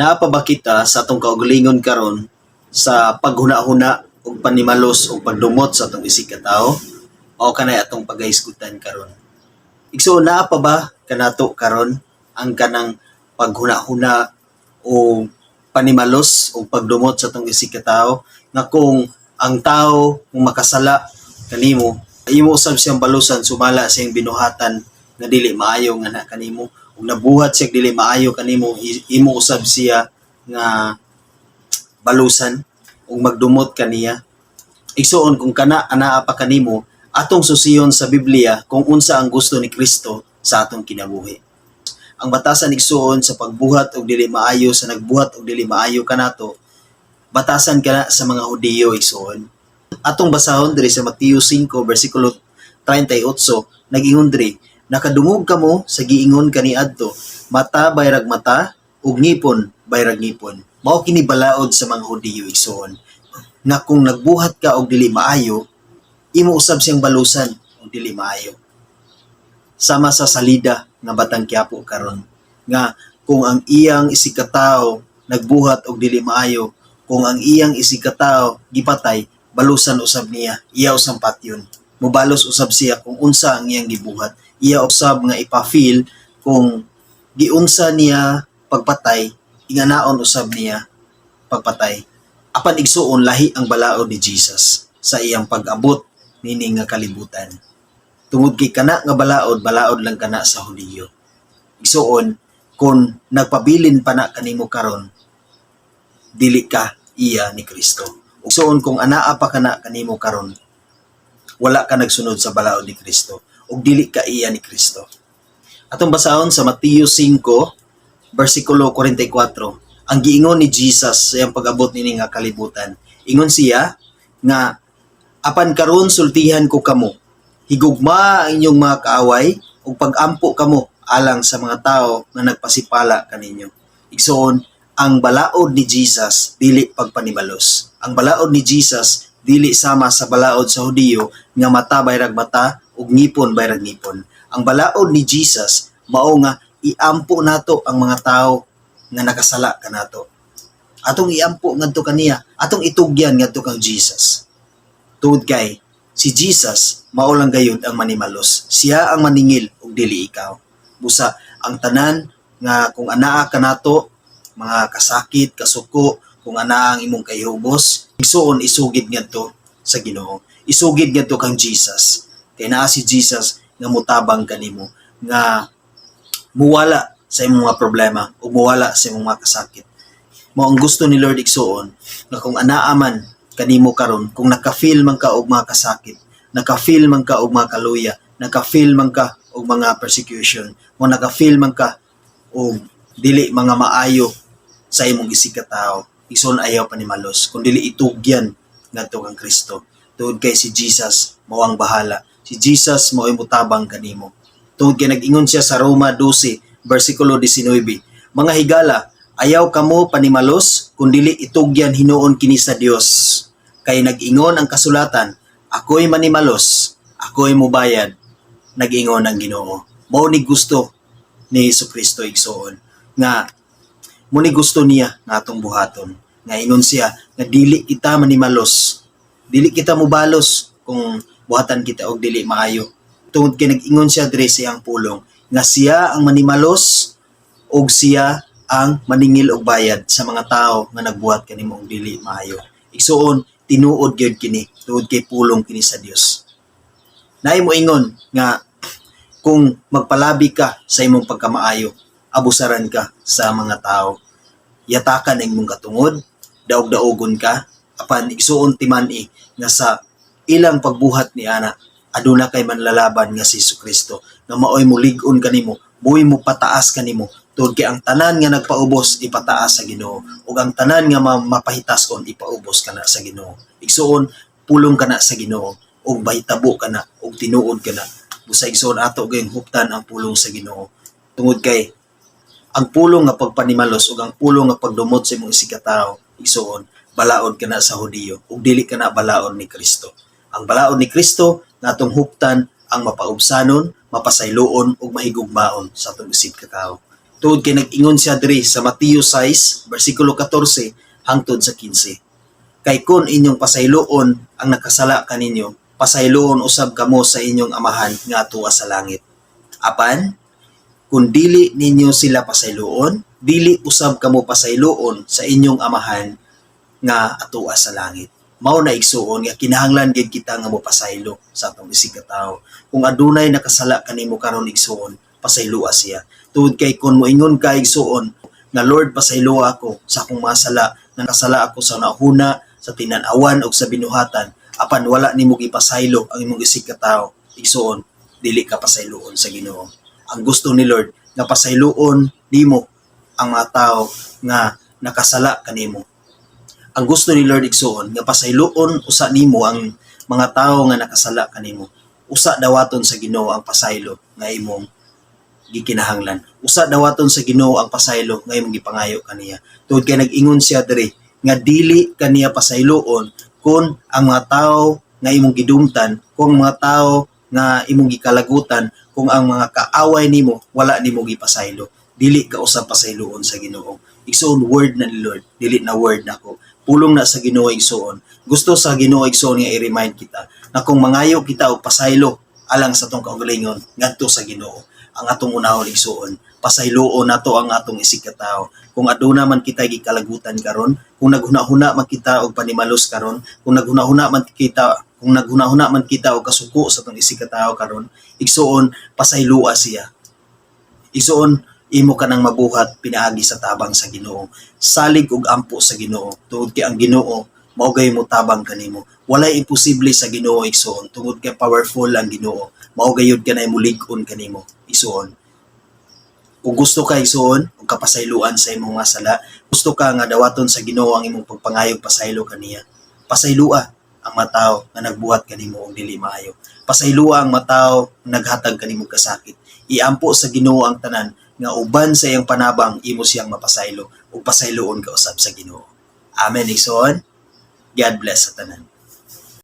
Naa pa ba kita sa atong kaugalingon karon sa paghuna-huna ug panimalos ug pagdumot sa atong isig ka tawo o kanay atong pagahisgutan karon. Igsoon naa pa ba kanato karon ang kanang paghuna-huna o panimalos o pagdumot sa atong isig ka tawo nga kung ang tao kung makasala kanimo imo usab siyang balusan sumala sa iyang binuhatan nga dili maayo nga na kanimo ug nabuhat siya dili maayo kanimo imo usab siya nga balusan ug magdumot kaniya igsuon kung kana anaa pa kanimo atong susiyon sa Biblia kung unsa ang gusto ni Kristo sa atong kinabuhi. Ang batasan igsuon sa pagbuhat og dili maayo sa nagbuhat og dili maayo kanato batasan kana sa mga Hudiyo igsuon atong basahon diri sa Mateo 5 bersikulo 38 nag-ingon diri nakadungog kamo sa giingon kaniadto mata bayrag mata ug ngipon bayrag ngipon. Mao kini balaod sa mga Hudiyo igsoon. Nga kung nagbuhat ka og dili maayo imo usab siyang balusan og dili maayo. Sama sa salida nga batang Quiapo karon. Nga kung ang iyang isig ka tawo nagbuhat og dili maayo kung ang iyang isig ka tawo gipatay balusan usab niya iya usang patyon mubalos usab siya kung unsa ang iyang gibuhat. Iya usab nga ipa-feel kung giunsa niya pagpatay inganaon usab niya pagpatay. Apan igsuon lahi ang balaod ni Jesus sa iyang pag-abot nini nga kalibutan. Tungod kay kana nga balaod balaod lang kana sa Hudiyo. Igsuon kung nagpabilin pa na kanimo karon dili ka iya ni Kristo. Igsuon kung anaa pa kana kanimo karon wala ka nagsunod sa balaod ni Kristo. Ug dili ka iya ni Kristo. Atong basahon sa Mateo 5 bersikulo 44 ang giingon ni Jesus sa iyang pag-abot nini nga kalibutan. Ingon siya nga apan karon sultihan ko kamo higugma ang inyong mga kaaway ug pag-ampo kamo alang sa mga tao nga nagpasipala kaninyo. Igsoon ang balaod ni Jesus dili pagpanibalos. Ang balaod ni Jesus dili sama sa balaod sa Hudiyo nga mata bayrag mata ug ngipon bayrag ngipon. Ang balaod ni Jesus mao nga iampo nato ang mga tao nga nakasala kanato atong iampo ngadto kaniya atong itugyan ngadto kang Jesus. Tuod kay si Jesus mao lang gayud ang manimalos. Siya ang maningil ug dili ikaw. Busa ang tanan nga kung anaa kanato mga kasakit kasuko kung anaa ang imong kahihubos igsuon isugid ngadto sa Ginoo. Isugid ngadto kang Jesus. Kay naa si Jesus nga mutabang kanimo nga muwala sa imong mga problema ug muwala sa imong mga kasakit. Mao ang gusto ni Lord igsuon nga kung anaa man kanimo karon kung naka-feel man ka og mga kasakit naka-feel man ka og mga kaluya naka-feel man ka og mga persecution mo naka-feel man ka og dili mga maayo sa imong isig ison ayaw panimalos kung dili itugyan ngadto kang Kristo. Tuod kay si Jesus mao ang bahala. Si Jesus mao imutabang kanimo. Tungod kay nag-ingon siya sa Roma 12 bersikulo 19 mga higala ayaw kamo panimalos kun dili itugyan hinuon kini sa Dios. Kay nag-ingon ang kasulatan ako'y manimalos ako'y mubayad nag-ingon ang Ginoo. Mao ni gusto ni Kristo igsoon nga mo ni gusto niya nga atong buhaton. Nga ingon siya nga dili kita manimalos. Dili kita mubalos kung buhatan kita og dili maayo. Tungod kay nag-ingon siya diri sa iyang pulong nga siya ang manimalos og siya ang maningil og bayad sa mga tao nga nagbuhat kanimo og dili maayo. Igsuon tinuod gyud kini tungod kay pulong kini sa Dios. Naay mo ingon nga kung magpalabi ka sa imong pagkamaayo abusaran ka sa mga tao. Yatakan ang imong katungod daog-daogon ka apan igsuon timani nga sa ilang pagbuhat ni ana aduna kay manlalaban nga si Kristo nga maoy mo lig-on kanimo buhi mo pataas kanimo tungod kay ang tanan nga nagpaubos ipataas sa Ginoo. Ug ang tanan nga ma- mapahitason ipaubos kana sa Ginoo. Igsuon pulong kana sa Ginoo ug bahitabo kana ug tinuod kana busa igsuon ato gayong huptan ang pulong sa Ginoo. Tungod kay ang pulong nga pagpanimalos ug ang pulong nga pagdumot sa imong isikataw igsuon balaod kana sa Hudiyo ug dili kana balaod ni Kristo ang balaod ni Kristo nga atong huptan ang mapaubsanon, mapasayloon ug mahigugmaon sa atong isip katao. Tuod kay nag-ingon siya diri sa Mateo 6 bersikulo 14 hangtod sa 15. Kay kun inyong pasayloon ang nakasala kaninyo, pasayloon usab kamo sa inyong amahan nga tuwa sa langit. Apan kung dili ninyo sila pasayloon, dili usab kamo pasayloon sa inyong amahan nga atuwa sa langit. Mao na igsuon nga kinahanglan gid kita nga mopasaylo sa atong isig ka tawo. Kung adunay nakasala kanimo karon igsuon, pasayloa siya. Tuod kay kun moingon ka igsuon nga Lord pasaylo ako sa akong mga sala, nakasala ako sa nauna, sa tinan-awan ug sa binuhatan, apan wala nimo gipasaylo ang imong isig ka tawo. Igsuon, dili ka pasayloon sa Ginoo. Ang gusto ni Lord nga pasayloon nimo ang mga tao nga nakasala kanimo. Ang gusto ni Lord igsuon nga pasayloon usa nimo ang mga tawo nga nakasala kanimo. Usa dawaton sa Ginoo ang pasaylo nga imong gikinahanglan. Usa dawaton sa Ginoo ang pasaylo nga imong gipangayo kaniya. Tungod kay nag-ingon siya diri nga dili kaniya pasayloon kun ang mga tawo nga imong gidumtan kung mga tawo nga imong gikalagutan kung ang mga kaaway nimo wala nimo gipasaylo. Dili ka usab pasayloon sa Ginoo igsoon word na ni Lord. Dili na word nako pulong na sa Ginoo igsoon. Gusto sa Ginoo igsoon nga i-remind kita na kung mangayo kita og pasaylo alang sa tong kaugalingon ngadto sa Ginoo ang atong unahon igsuon pasayloon nato ang atong isig ka tawo kung aduna man kita gikalagutan karon kung naghuna-huna man kita og panimalos karon kung naghuna-huna man kita kung naghuna-huna man kita og kasuko sa atong isig ka tawo karon igsuon pasayloa siya. Igsuon imo ka nang mabuhat pinaagi sa tabang sa Ginoo. Salig ug ampo sa Ginoo tungod kay ang Ginoo maugay mo tabang kanimo walay imposible sa Ginoo igsoon tungod kay powerful ang Ginoo. Maugay yun kanay mulig-on kanimo igsoon kung gusto ka igsoon ug kapasayloan sa imong mga sala gusto ka nga dawaton sa Ginoo ang imong pagpangayog pasaylo kaniya pasaylua ang mataw nga nagbuhat kanimo og dili maayo. Pasaylua ang mataw nga naghatag kanimo kasakit. Iampo sa Ginoo ang tanan nga uban sa iyang panabang imo siyang mapasaylo. Ug pasayloon ka usab sa Ginoo. Amen igsoon God bless sa tanan